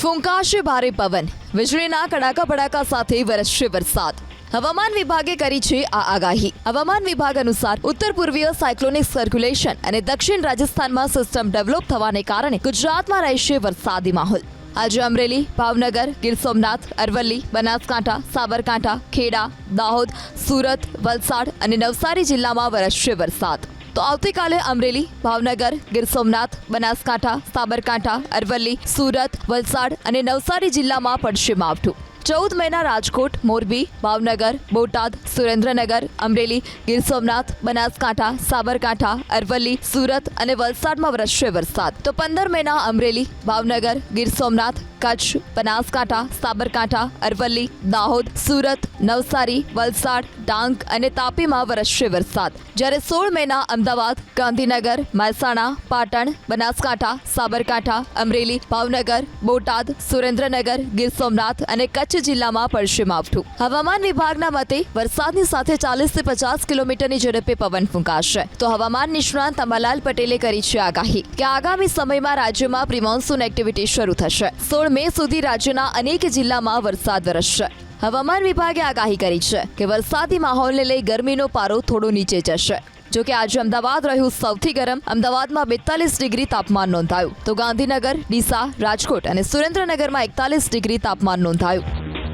ફૂંકાશે ભારે પવન. વીજળીના કડાકા ભડાકા સાથે વરસશે વરસાદ. હવામાન વિભાગે કરી છે આ આગાહી. હવામાન વિભાગ અનુસાર ઉત્તર પૂર્વીય સાયક્લોનિક સર્ક્યુલેશન અને દક્ષિણ રાજસ્થાનમાં સિસ્ટમ ડેવલપ થવાને કારણે ગુજરાતમાં રહેશે વરસાદી માહોલ. આજે અમરેલી, ભાવનગર, ગીર સોમનાથ, અરવલ્લી, બનાસકાંઠા, સાબરકાંઠા, ખેડા, દાહોદ, સુરત, વલસાડ અને નવસારી જિલ્લામાં વરસશે વરસાદ. તો આવતીકાલે અમરેલી, ભાવનગર, ગીર સોમનાથ, બનાસકાંઠા, સાબરકાંઠા, અરવલ્લી, સુરત, વલસાડ અને નવસારી જિલ્લામાં પડશે માવઠું. ચૌદ મહિના રાજકોટ, મોરબી, ભાવનગર, બોટાદ, સુરેન્દ્રનગર, અમરેલી, ગીર સોમનાથ, બનાસકાંઠા, સાબરકાંઠા, અરવલ્લી, સુરત અને વલસાડમાં વરસશે વરસાદ. તો પંદર મહિના અમરેલી, ભાવનગર, ગીર સોમનાથ, કચ્છ, બનાસકાંઠા, સાબરકાંઠા, અરવલ્લી, દાહોદ, સુરત, નવસારી, વલસાડ, ડાંગ અને તાપીમાં વરસશે વરસાદ. જ્યારે સોળ મહિના અમદાવાદ, ગાંધીનગર, મહેસાણા, પાટણ, બનાસકાંઠા, સાબરકાંઠા, અમરેલી, ભાવનગર, બોટાદ, સુરેન્દ્રનગર, ગીર સોમનાથ અને કચ્છ જિલ્લામાં પડશે માવઠું. હવામાન વિભાગના મતે, વરસાદની સાથે ચાલીસથી પચાસ કિલોમીટરની ઝડપે પવન ફૂંકાશે. તો હવામાન નિષ્ણાંત અંબાલાલ પટેલે કરી છે આગાહી કે આગામી સમયમાં રાજ્યમાં પ્રિમોન્સૂન એક્ટિવિટી શરૂ થશે. સોળ મે સુધી રાજ્યના અનેક જિલ્લામાં વરસાદ વરસશે. હવામાન વિભાગે આગાહી કરી છે કે વરસાદી માહોલને લઈ ગરમીનો પારો થોડો નીચે જશે. જો કે આજે અમદાવાદ રહ્યું સૌથી ગરમ, અમદાવાદમાં બેતાલીસ ડિગ્રી તાપમાન નોંધાયું. તો ગાંધીનગર, ડીસા, રાજકોટ અને સુરેન્દ્રનગરમાં એકતાલીસ ડિગ્રી તાપમાન નોંધાયું.